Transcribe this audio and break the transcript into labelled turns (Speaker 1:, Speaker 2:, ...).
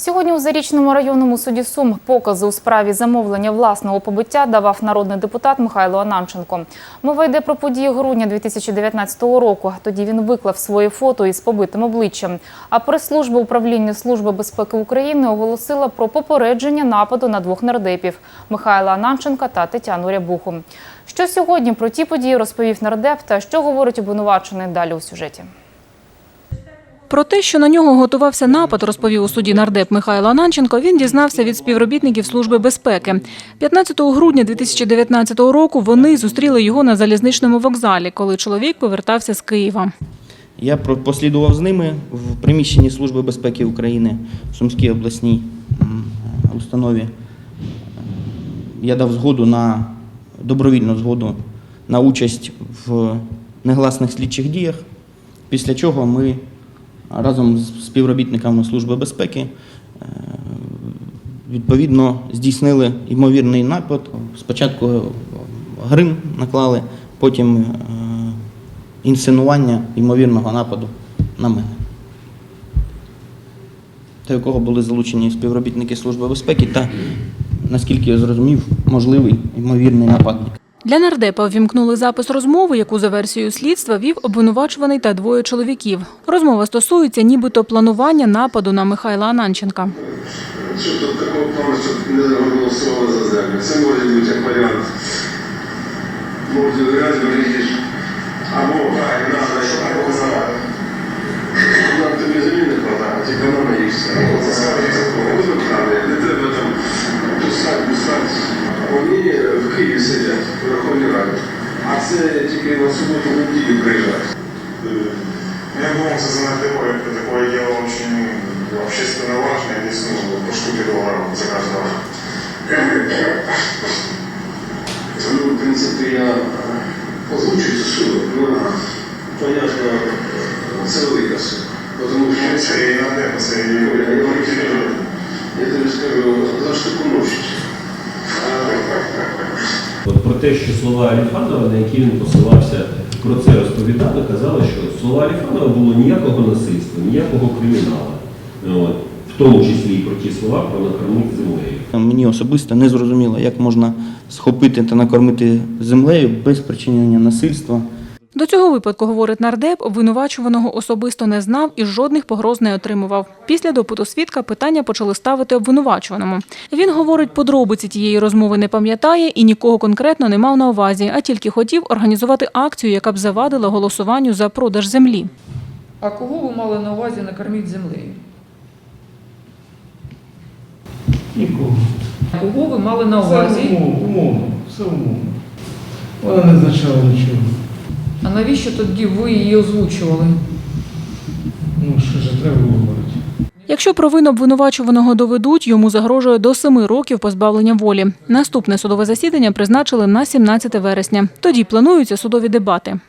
Speaker 1: Сьогодні у Зарічному районному суді Сум покази у справі замовлення власного побиття давав народний депутат Михайло Ананченко. Мова йде про події грудня 2019 року. Тоді він виклав своє фото із побитим обличчям. А прес-служба управління Служби безпеки України оголосила про попередження нападу на двох нардепів Михайла Ананченка та Тетяну Рябуху. Що сьогодні про ті події розповів нардеп та що говорить обвинувачений далі у сюжеті.
Speaker 2: Про те, що на нього готувався напад, розповів у суді нардеп Михайло Ананченко, він дізнався від співробітників Служби безпеки. 15 грудня 2019 року вони зустріли його на залізничному вокзалі, коли чоловік повертався з Києва.
Speaker 3: Я послідував з ними в приміщенні Служби безпеки України в Сумській обласній установі. Я дав згоду на добровільну згоду на участь в негласних слідчих діях, після чого ми разом з співробітниками Служби безпеки е, відповідно здійснили ймовірний напад. Спочатку грим наклали, потім е, інсценування ймовірного нападу на мене, до якого були залучені співробітники Служби безпеки та, наскільки я зрозумів, можливий ймовірний нападник.
Speaker 2: Для нардепа ввімкнули запис розмови, яку за версією слідства вів обвинувачуваний та двоє чоловіків. Розмова стосується нібито планування нападу на Михайла Ананченка.
Speaker 4: Що тут такого повністю не проголосували за землю. Це може бути як варіант. Тобі землі Вони в Києві сидять, в Верховній Раді. А це тільки на суботу неділю приїжджають.
Speaker 5: Я думал, это занадто это такое дело очень общественно важное, здесь ну, по штуке долларов за каждого.
Speaker 4: Ну, в принципі, я озвучую цю суму. Ну, понятно, це велика сума. Тому що
Speaker 5: Це і на це і
Speaker 4: Ну, я, я, я тобі скажу,
Speaker 6: От про те, що слова Аліфанова, на які він посилався, про це розповідали, казали, що слова Аліфанова було ніякого насильства, ніякого криміналу. От. В тому числі і про ті слова про накормити землею.
Speaker 3: Мені особисто не зрозуміло, як можна схопити та накормити землею без причинення насильства.
Speaker 2: До цього випадку, говорить нардеп, обвинувачуваного особисто не знав і жодних погроз не отримував. Після допиту свідка питання почали ставити обвинувачуваному. Він говорить, подробиці тієї розмови не пам'ятає і нікого конкретно не мав на увазі, а тільки хотів організувати акцію, яка б завадила голосуванню за продаж землі.
Speaker 7: А кого ви мали на увазі накорміть землею?
Speaker 8: Нікого.
Speaker 7: Кого ви мали на увазі?
Speaker 8: умовно, умовно, все умовно. Вона не означала нічого.
Speaker 7: А навіщо тоді ви її озвучували?
Speaker 8: Ну, що ж треба було говорити.
Speaker 2: Якщо провину обвинувачуваного доведуть, йому загрожує до семи років позбавлення волі. Наступне судове засідання призначили на 17 вересня. Тоді плануються судові дебати.